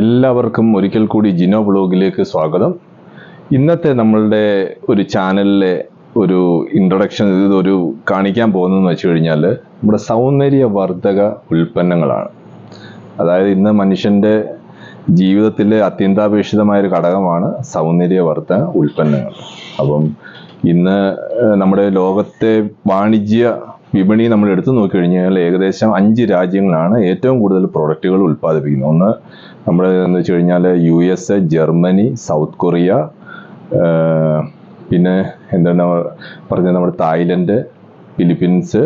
എല്ലാവർക്കും ഒരിക്കൽ കൂടി ജിനോ ബ്ലോഗിലേക്ക് സ്വാഗതം. ഇന്നത്തെ നമ്മളുടെ ഒരു ചാനലിലെ ഒരു ഇൻട്രൊഡക്ഷൻ ഇത് ഒരു കാണിക്കാൻ പോകുന്നതെന്ന് വെച്ച് കഴിഞ്ഞാൽ നമ്മുടെ സൗന്ദര്യവർദ്ധക ഉൽപ്പന്നങ്ങളാണ്. അതായത് ഇന്ന് മനുഷ്യന്റെ ജീവിതത്തിലെ അത്യന്താപേക്ഷിതമായ ഒരു ഘടകമാണ് സൗന്ദര്യവർദ്ധക ഉൽപ്പന്നങ്ങൾ. അപ്പം ഇന്ന് നമ്മുടെ ലോകത്തെ വാണിജ്യ വിപണി നമ്മൾ എടുത്തു നോക്കിക്കഴിഞ്ഞാൽ ഏകദേശം അഞ്ച് രാജ്യങ്ങളാണ് ഏറ്റവും കൂടുതൽ പ്രോഡക്റ്റുകൾ ഉൽപ്പാദിപ്പിക്കുന്നത്. ഒന്ന് നമ്മൾ എന്ന് വെച്ച് കഴിഞ്ഞാൽ U S A Germany South Korea പിന്നെ എന്താണ് പറഞ്ഞത് നമ്മുടെ തായ്ലൻഡ് ഫിലിപ്പീൻസ്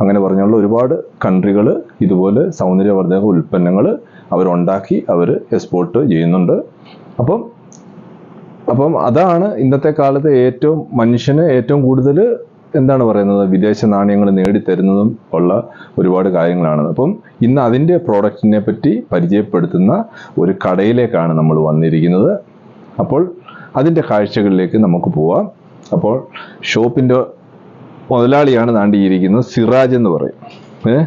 അങ്ങനെ പറഞ്ഞുള്ള ഒരുപാട് കൺട്രികൾ ഇതുപോലെ സൗന്ദര്യവർദ്ധക ഉൽപ്പന്നങ്ങൾ അവരുണ്ടാക്കി അവർ എക്സ്പോർട്ട് ചെയ്യുന്നുണ്ട്. അപ്പം അപ്പം അതാണ് ഇന്നത്തെ കാലത്ത് ഏറ്റവും മനുഷ്യന് ഏറ്റവും കൂടുതൽ എന്താണ് പറയുന്നത്? വിദേശ നാണയങ്ങൾ നേടിത്തരുന്നതും ഉള്ള ഒരുപാട് കാര്യങ്ങളാണ്. അപ്പം ഇന്ന് അതിന്റെ പ്രോഡക്റ്റിനെ പറ്റി പരിചയപ്പെടുത്തുന്ന ഒരു കടയിലേക്കാണ് നമ്മൾ വന്നിരിക്കുന്നത്. അപ്പോൾ അതിന്റെ കാഴ്ചകളിലേക്ക് നമുക്ക് പോവാം. അപ്പോൾ ഷോപ്പിന്റെ മുതലാളിയാണ് നാണ്ടിയിരിക്കുന്നത് സിറാജ് എന്ന് പറയും. ഏ?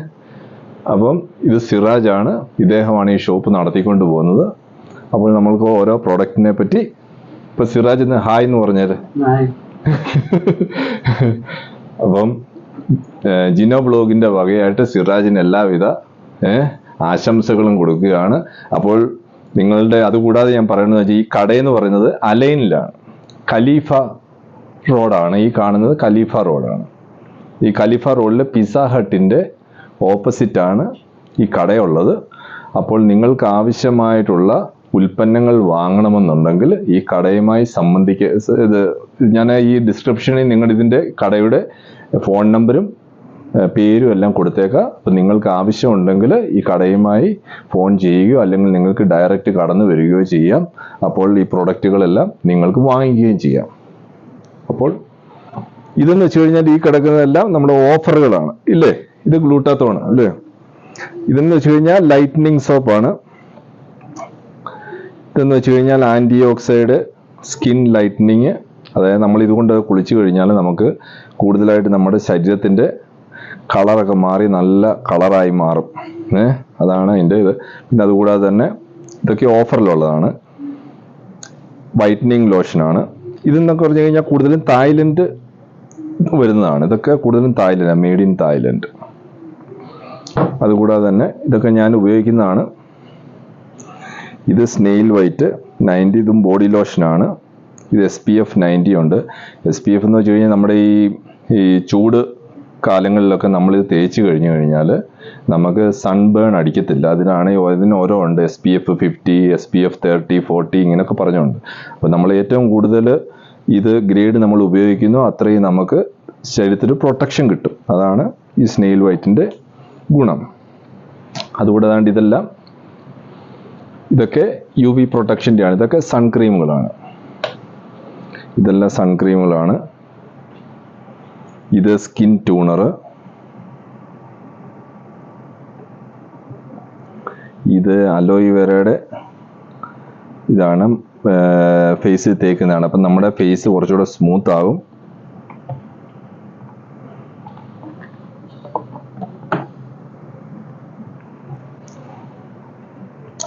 അപ്പം ഇത് സിറാജ് ആണ് ഇദ്ദേഹമാണ് ഈ ഷോപ്പ് നടത്തിക്കൊണ്ട് പോകുന്നത്. അപ്പോൾ നമ്മൾക്ക് ഓരോ പ്രോഡക്റ്റിനെ പറ്റി ഇപ്പൊ സിറാജ് എന്ന് ഹായ് എന്ന് പറഞ്ഞാൽ അപ്പം ജിനോ ബ്ലോഗിന്റെ വകയായിട്ട് സിറാജിന് എല്ലാവിധ ആശംസകളും കൊടുക്കുകയാണ്. അപ്പോൾ നിങ്ങളുടെ അതുകൂടാതെ ഞാൻ പറയുന്നത് ഈ കടയെന്ന് പറയുന്നത് അലൈനിലാണ്. ഖലീഫ റോഡാണ് ഈ കാണുന്നത് ഖലീഫ റോഡാണ്. ഈ ഖലീഫ റോഡിലെ പിസ ഹട്ടിന്റെ ഓപ്പോസിറ്റാണ് ഈ കടയുള്ളത്. അപ്പോൾ നിങ്ങൾക്ക് ആവശ്യമായിട്ടുള്ള ഉൽപ്പന്നങ്ങൾ വാങ്ങണമെന്നുണ്ടെങ്കിൽ ഈ കടയുമായി സംബന്ധിക്ക ഇത് ഞാൻ ഈ ഡിസ്ക്രിപ്ഷനിൽ നിങ്ങൾ ഇതിന്റെ കടയുടെ ഫോൺ നമ്പരും പേരും എല്ലാം കൊടുത്തേക്കാം. അപ്പം നിങ്ങൾക്ക് ആവശ്യമുണ്ടെങ്കിൽ ഈ കടയുമായി ഫോൺ ചെയ്യുകയോ അല്ലെങ്കിൽ നിങ്ങൾക്ക് ഡയറക്റ്റ് കടന്നു വരികയോ ചെയ്യാം. അപ്പോൾ ഈ പ്രൊഡക്റ്റുകളെല്ലാം നിങ്ങൾക്ക് വാങ്ങിക്കുകയും ചെയ്യാം. അപ്പോൾ ഇതെന്ന് വെച്ച് കഴിഞ്ഞാൽ ഈ കിടക്കുന്നതെല്ലാം നമ്മുടെ ഓഫറുകളാണ് ഇല്ലേ? ഇത് ഗ്ലൂട്ടാത്തോണ് അല്ലേ? ഇതെന്ന് വെച്ച് കഴിഞ്ഞാൽ ലൈറ്റ്നിങ് സോപ്പാണ് ഇതെന്ന് വെച്ച് കഴിഞ്ഞാൽ ആന്റി ഓക്സൈഡ് സ്കിൻ ലൈറ്റനിങ്. അതായത് നമ്മൾ ഇതുകൊണ്ട് കുളിച്ചു കഴിഞ്ഞാൽ നമുക്ക് കൂടുതലായിട്ട് നമ്മുടെ ശരീരത്തിന്റെ കളറൊക്കെ മാറി നല്ല കളറായി മാറും. ഏ അതാണ് അതിന്റെ ഇത്. പിന്നെ അതുകൂടാതെ തന്നെ ഇതൊക്കെ ഓഫറിലുള്ളതാണ്. വൈറ്റനിങ് ലോഷനാണ്. ഇതെന്നൊക്കെ പറഞ്ഞു കഴിഞ്ഞാൽ കൂടുതലും തായ്ലൻഡ് വരുന്നതാണ്. ഇതൊക്കെ കൂടുതലും തായ്ലൻഡ് മെയ്ഡ് ഇൻ തായ്ലൻഡ്. അതുകൂടാതെ തന്നെ ഇതൊക്കെ ഞാൻ ഉപയോഗിക്കുന്നതാണ്. ഇത് സ്നെയിൽ വൈറ്റ് നയന്റി ഇതും ബോഡി ലോഷനാണ് ഇത് എസ് പി എഫ് നയന്റി ഉണ്ട്. എസ് പി എഫ് എന്ന് വെച്ച് കഴിഞ്ഞാൽ നമ്മുടെ ഈ ഈ ചൂട് കാലങ്ങളിലൊക്കെ ഇത് തേച്ച് കഴിഞ്ഞു കഴിഞ്ഞാൽ നമുക്ക് സൺബേൺ അടിക്കത്തില്ല. അതിനാണ് അതിന് ഇതിന് ഓരോ ഉണ്ട്. S P F fifty S P F thirty forty ഇങ്ങനെയൊക്കെ പറഞ്ഞുണ്ട് അപ്പോൾ നമ്മൾ ഏറ്റവും കൂടുതൽ ഇത് ഗ്രേഡ് നമ്മൾ ഉപയോഗിക്കുന്നു. അത്രയും നമുക്ക് ശരീരത്തിൽ പ്രൊട്ടക്ഷൻ കിട്ടും. അതാണ് ഈ സ്നെയിൽ വൈറ്റിന്റെ ഗുണം. അതുകൂടാണ്ട് ഇതെല്ലാം ഇതൊക്കെ യു വി പ്രൊട്ടക്ഷന്റെ ആണ് ഇതൊക്കെ സൺക്രീമുകളാണ് ഇതെല്ലാം സൺക്രീമുകളാണ് ഇത് സ്കിൻ ട്യൂണർ ഇത് അലോയിവേരയുടെ ഇതാണ് ഫേസിൽ തേക്കുന്നതാണ്. അപ്പം നമ്മുടെ ഫേസ് കുറച്ചുകൂടെ സ്മൂത്ത് ആകും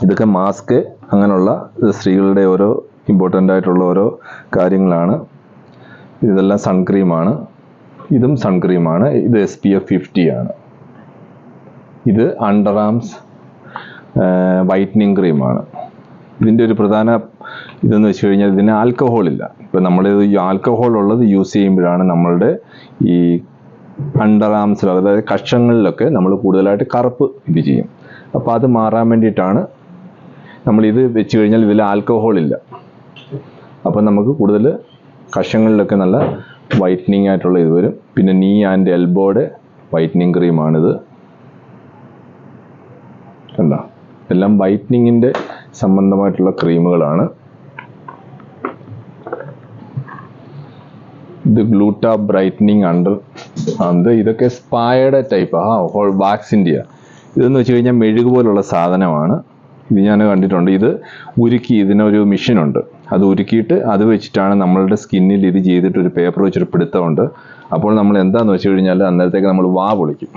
ഇതൊക്കെ മാസ്ക് അങ്ങനെയുള്ള സ്ത്രീകളുടെ ഓരോ ഇമ്പോർട്ടന്റ് ആയിട്ടുള്ള ഓരോ കാര്യങ്ങളാണ്. ഇതെല്ലാം സൺക്രീമാണ് ഇതും സൺക്രീമാണ് ഇത് എസ് പി എഫ് ഫിഫ്റ്റി ആണ്. ഇത് അണ്ടർ ആംസ് വൈറ്റനിങ് ക്രീമാണ് ഇതിന്റെ ഒരു പ്രധാന ഇതെന്ന് വെച്ച് കഴിഞ്ഞാൽ ഇതിന് ആൽക്കഹോൾ ഇല്ല. ഇപ്പം നമ്മൾ ഈ ആൽക്കഹോൾ ഉള്ളത് യൂസ് ചെയ്യുമ്പോഴാണ് നമ്മളുടെ ഈ അണ്ടർ ആംസിലോ അതായത് കഷങ്ങളിലൊക്കെ നമ്മൾ കൂടുതലായിട്ട് കറുപ്പ് ഇത് ചെയ്യും. അപ്പോൾ അത് മാറാൻ വേണ്ടിയിട്ടാണ് നമ്മൾ ഇത് വെച്ച് കഴിഞ്ഞാൽ ഇതിൽ ആൽക്കഹോൾ ഇല്ല അപ്പം നമുക്ക് കൂടുതൽ കഷങ്ങളിലൊക്കെ നല്ല വൈറ്റനിങ് ആയിട്ടുള്ള ഇത് വരും. പിന്നെ നീ ആൻഡ് എൽബോയുടെ വൈറ്റനിങ് ക്രീമാണിത്. എന്താ എല്ലാം വൈറ്റനിങ്ങിന്റെ സംബന്ധമായിട്ടുള്ള ക്രീമുകളാണ്. ഇത് ഗ്ലൂട്ട ബ്രൈറ്റനിങ് അണ്ടർ അത് ഇതൊക്കെ സ്പായയുടെ ടൈപ്പ് ആ. വാക്സിന്റെ ഇതെന്ന് വെച്ച് കഴിഞ്ഞാൽ മെഴുക് പോലുള്ള സാധനമാണ്. ഇത് ഞാൻ കണ്ടിട്ടുണ്ട്. ഇത് ഉരുക്കി ഇതിനൊരു മെഷീനുണ്ട് അത് ഉരുക്കിയിട്ട് അത് വെച്ചിട്ടാണ് നമ്മളുടെ സ്കിന്നിൽ ഇത് ചെയ്തിട്ട് ഒരു പേപ്പർ വെച്ചൊരു പിടുത്തമുണ്ട്. അപ്പോൾ നമ്മൾ എന്താന്ന് വെച്ച് കഴിഞ്ഞാൽ അന്നേരത്തേക്ക് നമ്മൾ വാ പൊളിക്കും.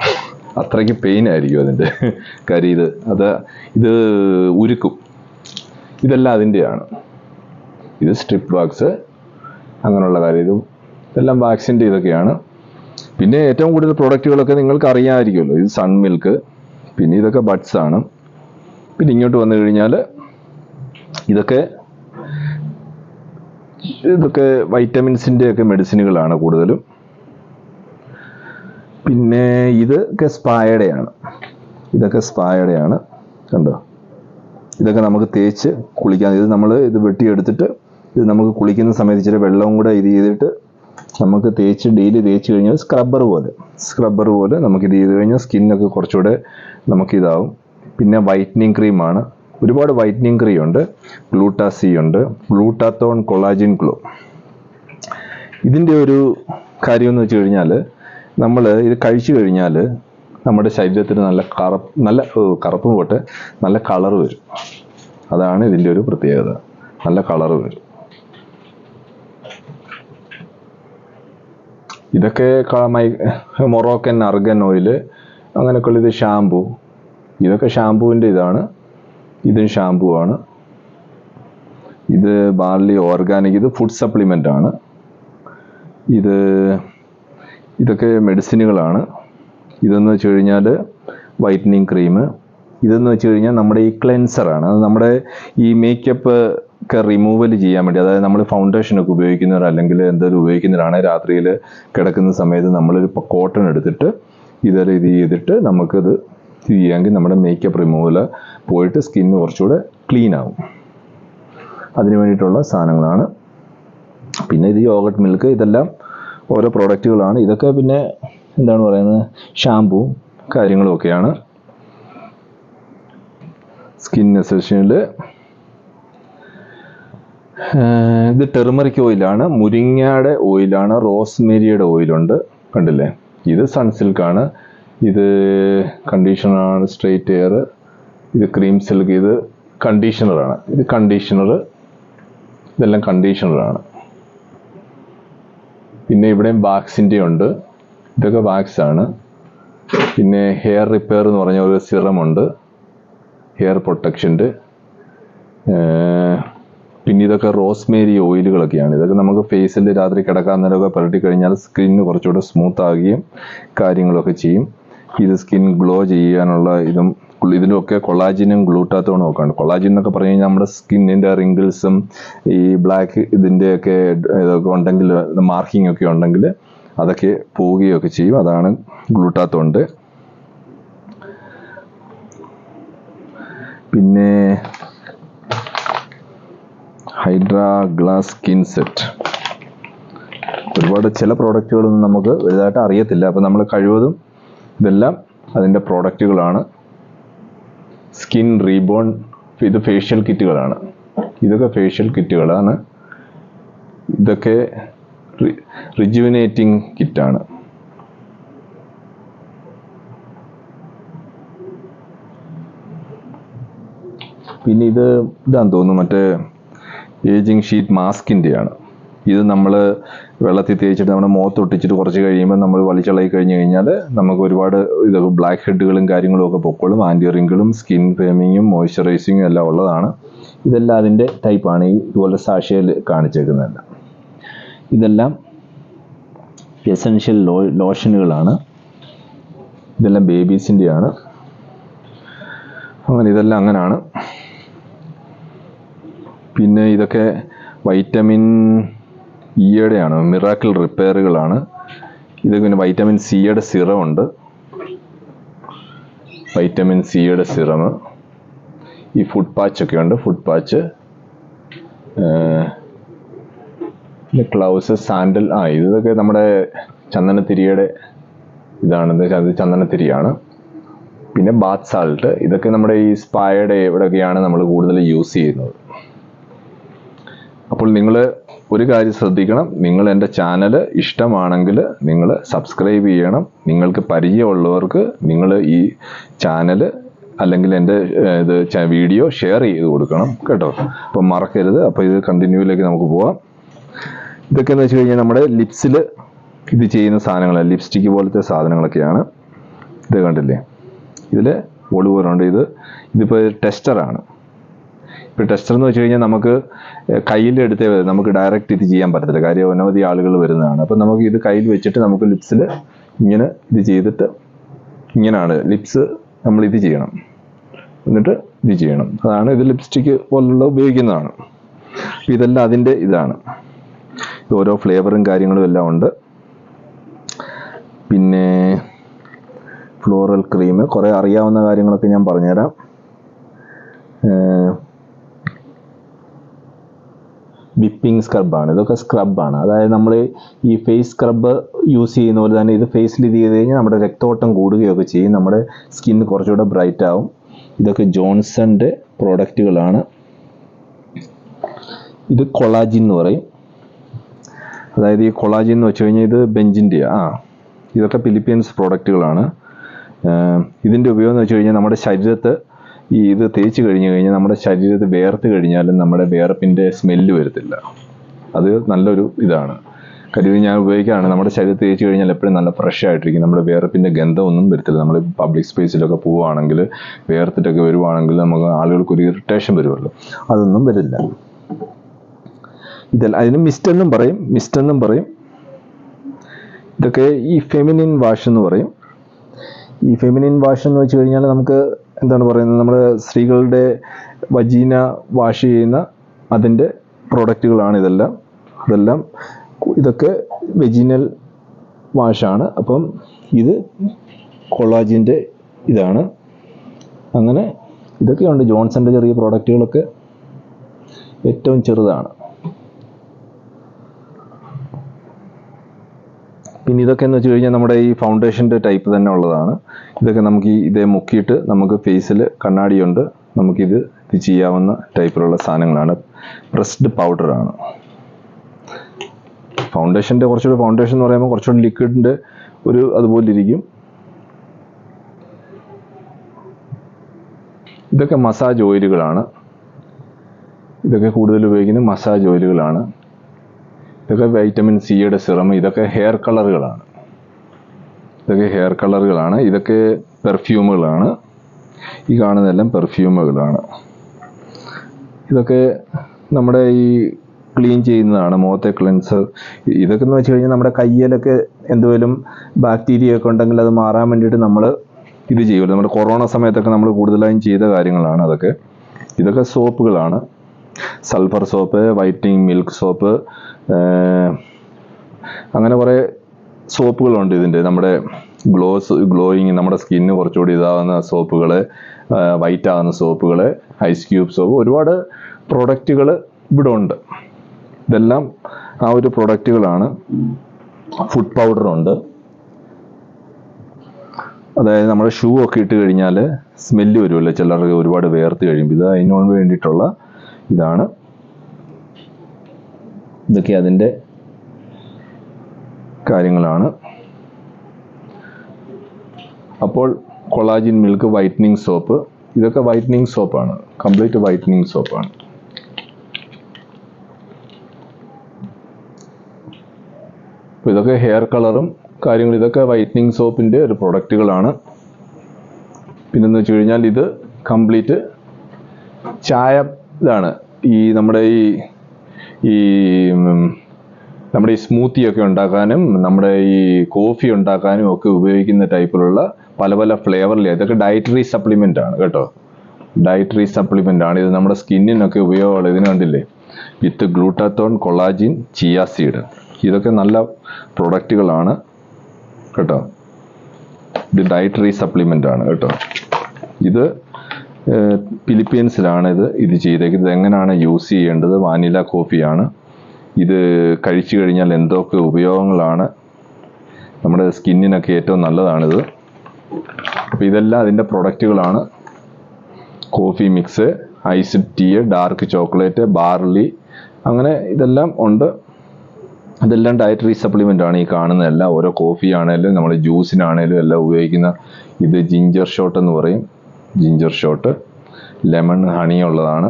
അത്രയ്ക്ക് പെയിൻ ആയിരിക്കും അതിന്റെ. കാര്യം ഇത് അത് ഇത് ഉരുക്കും. ഇതെല്ലാം അതിന്റെയാണ്. ഇത് സ്ട്രിപ്പ് വാക്സ് അങ്ങനെയുള്ള കാര്യം. ഇത് ഇതെല്ലാം വാക്സിന്റെ ഇതൊക്കെയാണ്. പിന്നെ ഏറ്റവും കൂടുതൽ പ്രോഡക്റ്റുകളൊക്കെ നിങ്ങൾക്ക് അറിയാമായിരിക്കുമല്ലോ ഇത് സൺ മിൽക്ക് പിന്നെ ഇതൊക്കെ ബഡ്സ് ആണ്. പിന്നെ ഇങ്ങോട്ട് വന്നു കഴിഞ്ഞാൽ ഇതൊക്കെ ഇതൊക്കെ വൈറ്റമിൻസിന്റെ ഒക്കെ മെഡിസിനുകളാണ് കൂടുതലും. പിന്നെ ഇതൊക്കെ സ്പായയുടെയാണ് ഇതൊക്കെ സ്പായയുടെയാണ് കണ്ടോ? ഇതൊക്കെ നമുക്ക് തേച്ച് കുളിക്കാൻ ഇത് നമ്മൾ ഇത് വെട്ടിയെടുത്തിട്ട് ഇത് നമുക്ക് കുളിക്കുന്ന സമയത്ത് ഇച്ചിരി വെള്ളവും കൂടെ ഇത് ചെയ്തിട്ട് നമുക്ക് തേച്ച് ഡെയിലി തേച്ച് കഴിഞ്ഞാൽ സ്ക്രബ്ബർ പോലെ. സ്ക്രബ്ബർ പോലെ നമുക്ക് ഇത് ചെയ്ത് കഴിഞ്ഞാൽ സ്കിന്നൊക്കെ കുറച്ചുകൂടെ നമുക്കിതാവും പിന്നെ വൈറ്റനിങ് ക്രീമാണ്. ഒരുപാട് വൈറ്റനിങ് ക്രീം ഉണ്ട് ഗ്ലൂട്ടാ സി ഉണ്ട്. Glutathione collagen glow. ഇതിന്റെ ഒരു കാര്യം എന്ന് വെച്ച് കഴിഞ്ഞാൽ നമ്മൾ ഇത് കഴിച്ചു കഴിഞ്ഞാൽ നമ്മുടെ ശരീരത്തിന് നല്ല കറുപ്പ് നല്ല കറുപ്പ് പോട്ടെ നല്ല കളർ വരും. അതാണ് ഇതിന്റെ ഒരു പ്രത്യേകത. നല്ല കളർ വരും. ഇതൊക്കെ മൈ- മൊറോക്കൻ അർഗൻ ഓയിൽ അങ്ങനെയൊക്കെയുള്ള ഇത് ഷാമ്പു ഇതൊക്കെ ഷാമ്പുവിന്റെ ഇതാണ്. ഇതും ഷാമ്പു ആണ്. ഇത് ബാർലി ഓർഗാനിക് ഇത് ഫുഡ് സപ്ലിമെന്റ് ആണ്. ഇത് ഇതൊക്കെ മെഡിസിനുകളാണ്. ഇതെന്ന് വെച്ച് കഴിഞ്ഞാൽ വൈറ്റനിങ് ക്രീം ഇതെന്ന് വെച്ച് കഴിഞ്ഞാൽ നമ്മുടെ ഈ ക്ലെൻസറാണ് അത് നമ്മുടെ ഈ മേക്കപ്പ് ഒക്കെ റിമൂവൽ ചെയ്യാൻ വേണ്ടി അതായത് നമ്മൾ ഫൗണ്ടേഷനൊക്കെ ഉപയോഗിക്കുന്നവർ അല്ലെങ്കിൽ എന്തെങ്കിലും ഉപയോഗിക്കുന്നവരാണ് രാത്രിയിൽ കിടക്കുന്ന സമയത്ത് നമ്മളൊരു കോട്ടൺ എടുത്തിട്ട് ഇതെല്ലാം ഇത് ചെയ്തിട്ട് നമുക്കത് ചെയ്യാമെങ്കിൽ നമ്മുടെ മേക്കപ്പ് റിമൂവൽ പോയിട്ട് സ്കിന്ന് കുറച്ചുകൂടെ ക്ലീൻ ആവും. അതിന് വേണ്ടിയിട്ടുള്ള സാധനങ്ങളാണ്. പിന്നെ ഇത് യോഗട്ട് മിൽക്ക് ഇതെല്ലാം ഓരോ പ്രോഡക്റ്റുകളാണ് ഇതൊക്കെ പിന്നെ എന്താണ് പറയുന്നത്? ഷാമ്പൂ കാര്യങ്ങളും ഒക്കെയാണ്. സ്കിൻ എസെഷനിൽ ഇത് ടെർമറിക് ഓയിലാണ് മുരിങ്ങയുടെ ഓയിലാണ് റോസ്മേരിയുടെ ഓയിലുണ്ട് കണ്ടില്ലേ? ഇത് സൺസിൽക്കാണ് ഇത് കണ്ടീഷണറാണ് സ്ട്രെയിറ്റ് എയർ ഇത് ക്രീം സിൽക്ക് ഇത് കണ്ടീഷണറാണ് ഇത് കണ്ടീഷണർ ഇതെല്ലാം കണ്ടീഷണറാണ് പിന്നെ ഇവിടെയും വാക്സിന്റെ ഉണ്ട്. ഇതൊക്കെ ആണ്. പിന്നെ ഹെയർ റിപ്പയർ എന്ന് പറഞ്ഞ ഒരു സിറം ഉണ്ട്. ഹെയർ പ്രൊട്ടക്ഷന്റെ പിന്നെ ഇതൊക്കെ റോസ്മേരി ഓയിലുകളൊക്കെയാണ് ഇതൊക്കെ നമുക്ക് ഫേസിൽ രാത്രി കിടക്കാൻ നേരമൊക്കെ പുരട്ടി കഴിഞ്ഞാൽ സ്കിന്ന് കുറച്ചുകൂടെ സ്മൂത്ത് ആകുകയും കാര്യങ്ങളൊക്കെ ചെയ്യും. ഇത് സ്കിൻ ഗ്ലോ ചെയ്യാനുള്ള ഇതും ഇതിലൊക്കെ കൊളാജിനും ഗ്ലൂട്ടാത്തോണും ഒക്കെ ഉണ്ട്. കൊളാജിൻ എന്നൊക്കെ പറഞ്ഞു കഴിഞ്ഞാൽ നമ്മുടെ സ്കിന്നിന്റെ റിങ്കിൾസും ഈ ബ്ലാക്ക് ഇതിന്റെയൊക്കെ ഇതൊക്കെ ഉണ്ടെങ്കിൽ മാർക്കിംഗ് ഒക്കെ ഉണ്ടെങ്കിൽ അതൊക്കെ പോവുകയൊക്കെ ചെയ്യും. അതാണ് ഗ്ലൂട്ടാത്തോണ്ട് പിന്നെ ഹൈഡ്രാ ഗ്ലാസ് സ്കിൻ സെറ്റ് ഒരുപാട് ചില പ്രോഡക്റ്റുകളൊന്നും നമുക്ക് വലുതായിട്ട് അറിയത്തില്ല. അപ്പോൾ നമ്മൾ കഴിവതും ഇതെല്ലാം അതിന്റെ പ്രോഡക്റ്റുകളാണ്. സ്കിൻ റീബോൺ ഇത് ഫേഷ്യൽ കിറ്റുകളാണ്. ഇതൊക്കെ ഫേഷ്യൽ കിറ്റുകളാണ്. ഇതൊക്കെ റിജുവിനേറ്റിംഗ് കിറ്റാണ്. പിന്നെ ഇത് ഇതാന്ന് തോന്നുന്നു മറ്റേ ഏജിങ് ഷീറ്റ് മാസ്കിന്റെയാണ് ഇത് നമ്മൾ വെള്ളത്തിൽ തേച്ചിട്ട് നമ്മുടെ മുഖത്ത് ഒട്ടിച്ചിട്ട് കുറച്ച് കഴിയുമ്പോൾ നമ്മൾ വലിച്ചിളകി കഴിഞ്ഞു കഴിഞ്ഞാൽ നമുക്ക് ഒരുപാട് ഇത് ബ്ലാക്ക് ഹെഡുകളും കാര്യങ്ങളും ഒക്കെ പൊക്കോളും. ആന്റി റിങ്കിളും സ്കിൻ ഫേമിങ്ങും മോയ്സ്ചറൈസിങ്ങും എല്ലാം ഉള്ളതാണ്. ഇതെല്ലാം അതിന്റെ ടൈപ്പാണ് ഈ ഇതുപോലെ സാഷയിൽ കാണിച്ചേക്കുന്നതല്ല. ഇതെല്ലാം എസെൻഷ്യൽ ലോ ലോഷനുകളാണ് ഇതെല്ലാം ബേബീസിന്റെയാണ് അങ്ങനെ ഇതെല്ലാം അങ്ങനെയാണ് പിന്നെ ഇതൊക്കെ വൈറ്റമിൻ ഇയുടെയാണ് മിറാക്കിൾ റിപ്പയറുകളാണ് ഇത് പിന്നെ വൈറ്റമിൻ സിയുടെ സിറം ഉണ്ട് വൈറ്റമിൻ സിയുടെ സിറം ഈ ഫുഡ് പാച്ച് ഒക്കെ ഉണ്ട്. ഫുഡ് പാച്ച് ക്ലൗസ് സാൻഡൽ ആ ഇതൊക്കെ നമ്മുടെ ചന്ദനത്തിരിയുടെ ഇതാണ്. അത് ചന്ദനത്തിരിയാണ്. പിന്നെ ബാത്ത് സാൾട്ട് ഇതൊക്കെ നമ്മുടെ ഈ സ്പായുടെ ഇവിടെയൊക്കെയാണ് നമ്മൾ കൂടുതൽ യൂസ് ചെയ്യുന്നത്? അപ്പോൾ നിങ്ങൾ ഒരു കാര്യം ശ്രദ്ധിക്കണം. നിങ്ങൾ എന്റെ ചാനൽ ഇഷ്ടമാണെങ്കിൽ നിങ്ങൾ സബ്സ്ക്രൈബ് ചെയ്യണം. നിങ്ങൾക്ക് പരിചയമുള്ളവർക്ക് നിങ്ങൾ ഈ ചാനൽ അല്ലെങ്കിൽ എന്റെ ഇത് വീഡിയോ ഷെയർ ചെയ്ത് കൊടുക്കണം കേട്ടോ. അപ്പം മറക്കരുത്. അപ്പോൾ ഇത് കണ്ടിന്യൂയിലേക്ക് നമുക്ക് പോവാം. ഇതൊക്കെ എന്ന് വെച്ച് കഴിഞ്ഞാൽ നമ്മുടെ ലിപ്സിൽ ഇത് ചെയ്യുന്ന സാധനങ്ങൾ ലിപ്സ്റ്റിക്ക് പോലത്തെ സാധനങ്ങളൊക്കെയാണ്. ഇത് കണ്ടില്ലേ? ഇതിൽ ഒളിവരുണ്ട് ഇത് ഇതിപ്പോൾ ടെസ്റ്ററാണ് ഇപ്പോൾ ടെസ്റ്റർ എന്ന് വെച്ച് കഴിഞ്ഞാൽ നമുക്ക് കയ്യിൽ എടുത്തേ വരും. നമുക്ക് ഡയറക്റ്റ് ഇത് ചെയ്യാൻ പറ്റത്തില്ല. കാര്യം അനവധി ആളുകൾ വരുന്നതാണ്. അപ്പം നമുക്ക് ഇത് കയ്യിൽ വെച്ചിട്ട് നമുക്ക് ലിപ്സിൽ ഇങ്ങനെ ഇത് ചെയ്തിട്ട് ഇങ്ങനെയാണ് ലിപ്സ് നമ്മൾ ഇത് ചെയ്യണം. എന്നിട്ട് ഇത് ചെയ്യണം. അതാണ് ഇത് ലിപ്സ്റ്റിക്ക് പോലുള്ള ഉപയോഗിക്കുന്നതാണ്. ഇതെല്ലാം അതിന്റെ ഇതാണ്. ഇത് ഓരോ ഫ്ലേവറും കാര്യങ്ങളും എല്ലാം ഉണ്ട്. പിന്നെ ഫ്ലോറൽ ക്രീം കുറേ അറിയാവുന്ന കാര്യങ്ങളൊക്കെ ഞാൻ പറഞ്ഞുതരാം. വിപ്പിംഗ് സ്ക്രബാണ് ഇതൊക്കെ സ്ക്രബാണ്. അതായത് നമ്മൾ ഈ ഫേസ് സ്ക്രബ് യൂസ് ചെയ്യുന്ന പോലെ തന്നെ ഇത് ഫേസിൽ ഇത് ചെയ്ത് കഴിഞ്ഞാൽ നമ്മുടെ രക്തോട്ടം കൂടുകയൊക്കെ ചെയ്യും. നമ്മുടെ സ്കിൻ കുറച്ചുകൂടെ ബ്രൈറ്റ് ആവും. ഇതൊക്കെ ജോൺസന്റെ പ്രോഡക്റ്റുകളാണ്. ഇത് കൊളാജിൻ എന്ന് പറയും. അതായത് ഈ കൊളാജിൻ എന്ന് വെച്ച് കഴിഞ്ഞാൽ ഇത് ബെഞ്ചിന്റെ ആ ഇതൊക്കെ ഫിലിപ്പീൻസ് പ്രോഡക്റ്റുകളാണ്. ഇതിന്റെ ഉപയോഗം എന്ന് വെച്ച് കഴിഞ്ഞാൽ നമ്മുടെ ശരീരത്ത് ഈ ഇത് തേച്ച് കഴിഞ്ഞ് കഴിഞ്ഞാൽ നമ്മുടെ ശരീരത്തിൽ വേർത്ത് കഴിഞ്ഞാലും നമ്മുടെ വേർപ്പിന്റെ സ്മെല്ല് വരത്തില്ല. അത് നല്ലൊരു ഇതാണ്. കാര്യം ഇത് ഞാൻ ഉപയോഗിക്കുകയാണ് നമ്മുടെ ശരീരത്തിൽ തേച്ച് കഴിഞ്ഞാൽ എപ്പോഴും നല്ല ഫ്രഷ് ആയിട്ടിരിക്കും. നമ്മുടെ വേർപ്പിന്റെ ഗന്ധമൊന്നും വരത്തില്ല. നമ്മൾ പബ്ലിക് സ്പേസിലൊക്കെ പോവുകയാണെങ്കിൽ വേർത്തിട്ടൊക്കെ വരുവാണെങ്കിൽ നമുക്ക് ആളുകൾക്ക് ഒരു ഇറിറ്റേഷൻ വരുമല്ലോ. അതൊന്നും വരില്ല. ഇതല്ല അതിന് മിസ്റ്റ് എന്നും പറയും മിസ്റ്റ് എന്നും പറയും. ഇതൊക്കെ ഈ ഫെമിനിൻ വാഷ് എന്ന് പറയും. ഈ ഫെമിനിൻ വാഷ് എന്ന് വെച്ച് കഴിഞ്ഞാൽ നമുക്ക് എന്താണ് പറയുന്നത്? നമ്മുടെ സ്ത്രീകളുടെ വജീന വാഷ് ചെയ്യുന്ന അതിന്റെ പ്രോഡക്റ്റുകളാണ് ഇതെല്ലാം. അതെല്ലാം ഇതൊക്കെ വെജിനൽ വാഷാണ്. അപ്പം ഇത് കൊളാജിന്റെ ഇതാണ്. അങ്ങനെ ഇതൊക്കെയുണ്ട്. ജോൺസന്റെ ചെറിയ പ്രോഡക്റ്റുകളൊക്കെ ഏറ്റവും ചെറുതാണ്. പിന്നെ ഇതൊക്കെ എന്ന് വെച്ച് കഴിഞ്ഞാൽ നമ്മുടെ ഈ ഫൗണ്ടേഷന്റെ ടൈപ്പ് തന്നെ ഉള്ളതാണ്. ഇതൊക്കെ നമുക്ക് ഈ ഇതേ മുക്കിയിട്ട് നമുക്ക് ഫേസിൽ കണ്ണാടിയുണ്ട്. നമുക്കിത് ഇത് ചെയ്യാവുന്ന ടൈപ്പിലുള്ള സാധനങ്ങളാണ്. പ്രസ്ഡ് പൗഡറാണ് ഫൗണ്ടേഷന്റെ കുറച്ചുകൂടി ഫൗണ്ടേഷൻ എന്ന് പറയുമ്പോൾ കുറച്ചുകൂടി ലിക്വിഡിന്റെ ഒരു അതുപോലെ ഇരിക്കും. ഇതൊക്കെ മസാജ് ഓയിലുകളാണ് ഇതൊക്കെ കൂടുതൽ ഉപയോഗിക്കുന്നത് മസാജ് ഓയിലുകളാണ് ഇതൊക്കെ വൈറ്റമിൻ സിയുടെ സിറം ഇതൊക്കെ ഹെയർ കളറുകളാണ് ഇതൊക്കെ ഹെയർ കളറുകളാണ് ഇതൊക്കെ പെർഫ്യൂമുകളാണ് ഈ കാണുന്നതെല്ലാം പെർഫ്യൂമുകളാണ് ഇതൊക്കെ നമ്മുടെ ഈ ക്ലീൻ ചെയ്യുന്നതാണ് മുഖത്തെ ക്ലെൻസർ ഇതൊക്കെ എന്ന് വെച്ച് കഴിഞ്ഞാൽ നമ്മുടെ കയ്യിലൊക്കെ എന്തെങ്കിലും ബാക്ടീരിയ ഒക്കെ ഉണ്ടെങ്കിൽ അത് മാറാൻ വേണ്ടിയിട്ട് നമ്മൾ ഇത് ചെയ്യുമല്ലോ നമ്മുടെ കൊറോണ സമയത്തൊക്കെ നമ്മൾ കൂടുതലായും ചെയ്ത കാര്യങ്ങളാണ് അതൊക്കെ. ഇതൊക്കെ സോപ്പുകളാണ് sulphur soap whitening milk soap അങ്ങനെ കുറേ സോപ്പുകളുണ്ട് ഇതിന്റെ. നമ്മുടെ ഗ്ലോസ് ഗ്ലോയിങ് നമ്മുടെ സ്കിന്ന് കുറച്ചുകൂടി ഇതാവുന്ന സോപ്പുകൾ വൈറ്റ് ആവുന്ന സോപ്പുകൾ ഐസ് ക്യൂബ് സോപ്പ് ഒരുപാട് പ്രൊഡക്റ്റുകൾ ഇവിടെ ഉണ്ട്. ഇതെല്ലാം ആ ഒരു പ്രൊഡക്റ്റുകളാണ്. ഫുഡ് പൗഡറുണ്ട് അതായത് നമ്മുടെ ഷൂ ഒക്കെ ഇട്ട് കഴിഞ്ഞാൽ സ്മെല്ല് വരുമല്ലോ ചിലർക്ക് ഒരുപാട് വേർത്ത് കഴിയുമ്പോൾ. ഇത് അതിനോട് വേണ്ടിയിട്ടുള്ള ഇതാണ്. ഇതൊക്കെ അതിന്റെ കാര്യങ്ങളാണ്. അപ്പോൾ കൊളാജിൻ മിൽക്ക് വൈറ്റനിങ് സോപ്പ്. ഇതൊക്കെ വൈറ്റനിങ് സോപ്പാണ്. കംപ്ലീറ്റ് വൈറ്റനിങ് സോപ്പാണ്. അപ്പോൾ ഇതൊക്കെ ഹെയർ കളറും കാര്യങ്ങൾ ഇതൊക്കെ വൈറ്റനിങ് സോപ്പിന്റെ ഒരു പ്രൊഡക്റ്റുകളാണ്. പിന്നെന്ന് വെച്ച് കഴിഞ്ഞാൽ ഇത് കംപ്ലീറ്റ് ചായ ഇതാണ്. ഈ നമ്മുടെ ഈ ഈ നമ്മുടെ ഈ സ്മൂത്തി ഒക്കെ ഉണ്ടാക്കാനും നമ്മുടെ ഈ കോഫി ഉണ്ടാക്കാനും ഒക്കെ ഉപയോഗിക്കുന്ന ടൈപ്പിലുള്ള പല പല ഫ്ലേവറിൽ ഇതൊക്കെ ഡയറ്ററി സപ്ലിമെന്റ് ആണ് കേട്ടോ. ഡയറ്ററി സപ്ലിമെന്റ് ആണ്. ഇത് നമ്മുടെ സ്കിന്നിനൊക്കെ ഉപയോഗമുള്ള ഇതിന് കണ്ടില്ലേ? വിത്ത് ഗ്ലൂട്ടാത്തോൺ കൊളാജിൻ ചിയാസീഡ് ഇതൊക്കെ നല്ല പ്രൊഡക്റ്റുകളാണ് കേട്ടോ. ഇത് ഡയറ്ററി സപ്ലിമെന്റ് ആണ് കേട്ടോ. ഇത് ഫിലിപ്പീൻസിലാണ് ഇത് ഇത് ചെയ്തേക്കുന്നത്. എങ്ങനെയാണ് യൂസ് ചെയ്യേണ്ടത്? വാനില കോഫിയാണ്. ഇത് കഴിച്ചു കഴിഞ്ഞാൽ എന്തൊക്കെ ഉപയോഗങ്ങളാണ്? നമ്മുടെ സ്കിന്നിനൊക്കെ ഏറ്റവും നല്ലതാണിത്. അപ്പോൾ ഇതെല്ലാം അതിന്റെ പ്രൊഡക്റ്റുകളാണ്. Coffee mix ice tea dark chocolate barley അങ്ങനെ ഇതെല്ലാം ഉണ്ട്. ഇതെല്ലാം ഡയറ്ററി സപ്ലിമെന്റ് ആണ് ഈ കാണുന്നതെല്ലാം ഓരോ കോഫി ആണേലും നമ്മൾ ജ്യൂസിനാണേലും എല്ലാം ഉപയോഗിക്കുന്ന ഇത് ജിഞ്ചർ ഷോട്ട് എന്ന് പറയും. ജിഞ്ചർ ഷോട്ട് ലെമൺ ഹണി ഉള്ളതാണ്.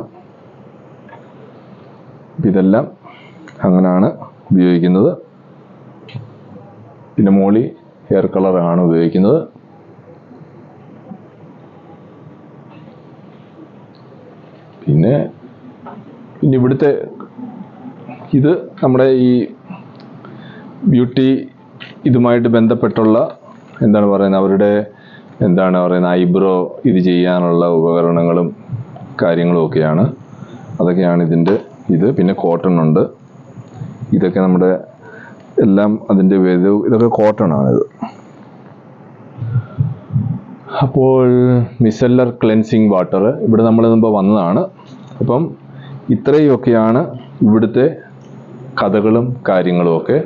ഇതെല്ലാം അങ്ങനെയാണ് ഉപയോഗിക്കുന്നത്. പിന്നെ മോളി ഹെയർ കളറാണ് ഉപയോഗിക്കുന്നത്. പിന്നെ പിന്നെ ഇവിടുത്തെ ഇത് നമ്മുടെ ഈ ബ്യൂട്ടി ഇതുമായിട്ട് ബന്ധപ്പെട്ടുള്ള എന്താണ് പറയുന്നത് അവരുടെ എന്താണ് പറയുന്നത് ഐബ്രോ ഇത് ചെയ്യാനുള്ള ഉപകരണങ്ങളും കാര്യങ്ങളും ഒക്കെയാണ്. അതൊക്കെയാണ് ഇതിന്റെ ഇത്. പിന്നെ കോട്ടൺ ഉണ്ട്. ഇതൊക്കെ നമ്മുടെ എല്ലാം അതിന്റെ ഇത് ഇതൊക്കെ കോട്ടൺ ആണിത് അപ്പോൾ മിസല്ലർ ക്ലെൻസിങ് വാട്ടർ ഇവിടെ നമ്മൾ മുമ്പ് വന്നതാണ്. അപ്പം ഇത്രയൊക്കെയാണ് ഇവിടുത്തെ കഥകളും കാര്യങ്ങളും ഒക്കെ.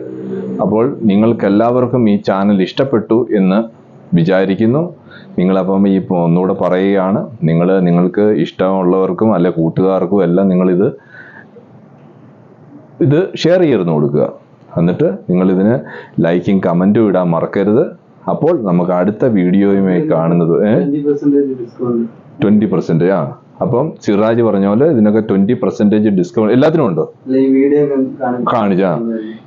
അപ്പോൾ നിങ്ങൾക്ക് എല്ലാവർക്കും ഈ ചാനൽ ഇഷ്ടപ്പെട്ടു എന്ന് വിചാരിക്കുന്നു. നിങ്ങളപ്പം ഈ ഒന്നുകൂടെ പറയുകയാണ്. നിങ്ങൾ നിങ്ങൾക്ക് ഇഷ്ടമുള്ളവർക്കും അല്ലെ കൂട്ടുകാർക്കും എല്ലാം നിങ്ങളിത് ഇത് ഷെയർ ചെയ്തിരുന്നു കൊടുക്കുക. എന്നിട്ട് നിങ്ങളിതിന് ലൈക്കും കമന്റും ഇടാൻ മറക്കരുത്. അപ്പോൾ നമുക്ക് അടുത്ത വീഡിയോയുമായി കാണുന്നത് ട്വന്റി പെർസെന്റേജ് ആ. അപ്പം സിറാജ് പറഞ്ഞ പോലെ ഇതിനൊക്കെ ട്വന്റി പെർസെന്റേജ് ഡിസ്കൗണ്ട് എല്ലാത്തിനും ഉണ്ടോ? കാണിച്ചാ.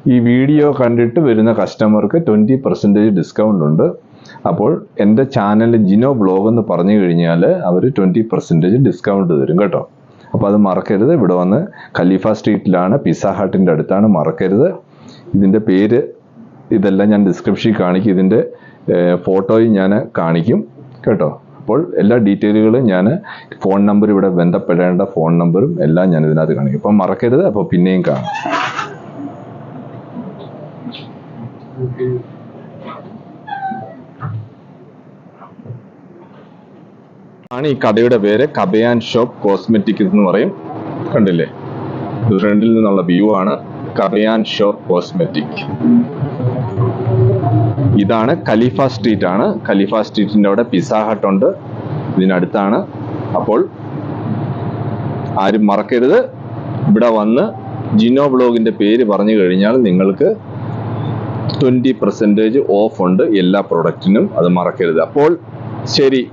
ഈ വീഡിയോ കണ്ടിട്ട് വരുന്ന കസ്റ്റമർക്ക് ട്വന്റി പെർസെന്റേജ് ഡിസ്കൗണ്ട് ഉണ്ട്. അപ്പോൾ എന്റെ ചാനൽ ജിനോ ബ്ലോഗ് എന്ന് പറഞ്ഞു കഴിഞ്ഞാൽ അവർ ട്വന്റി പെർസെന്റേജ് ഡിസ്കൗണ്ട് തരും കേട്ടോ. അപ്പോൾ അത് മറക്കരുത്. ഇവിടെ വന്ന് ഖലീഫ സ്ട്രീറ്റിലാണ് പിസ്സ ഹട്ടിന്റെ അടുത്താണ് മറക്കരുത്. ഇതിന്റെ പേര് ഇതെല്ലാം ഞാൻ ഡിസ്ക്രിപ്ഷനിൽ കാണിക്കും. ഇതിന്റെ ഫോട്ടോയും ഞാൻ കാണിക്കും കേട്ടോ. അപ്പോൾ എല്ലാ ഡീറ്റെയിലുകളും ഞാൻ ഫോൺ നമ്പർ ഇവിടെ ബന്ധപ്പെടേണ്ട ഫോൺ നമ്പറും എല്ലാം ഞാൻ ഇതിനകത്ത് കാണിക്കും. അപ്പം മറക്കരുത്. അപ്പോൾ പിന്നെയും കാണാം. ആണ് ഈ കടയുടെ പേര് കബയാൻ ഷോപ്പ് കോസ്മെറ്റിക് എന്ന് പറയും. കണ്ടില്ലേ? ഫ്രണ്ടിൽ നിന്നുള്ള വ്യൂ ആണ് കബയാൻ ഷോപ്പ് കോസ്മെറ്റിക്. ഇതാണ് ഖലീഫ സ്ട്രീറ്റ് ആണ്. ഖലീഫ സ്ട്രീറ്റിന്റെ അവിടെ പിസ്സ ഹട്ട് ഉണ്ട്. ഇതിനടുത്താണ് അപ്പോൾ ആരും മറക്കരുത്. ഇവിടെ വന്ന് ജിനോ ബ്ലോഗിന്റെ പേര് പറഞ്ഞു കഴിഞ്ഞാൽ നിങ്ങൾക്ക് ട്വന്റി പെർസെന്റേജ് ഓഫ് ഉണ്ട് എല്ലാ പ്രൊഡക്റ്റിനും. അത് മറക്കരുത്. അപ്പോൾ ശരി.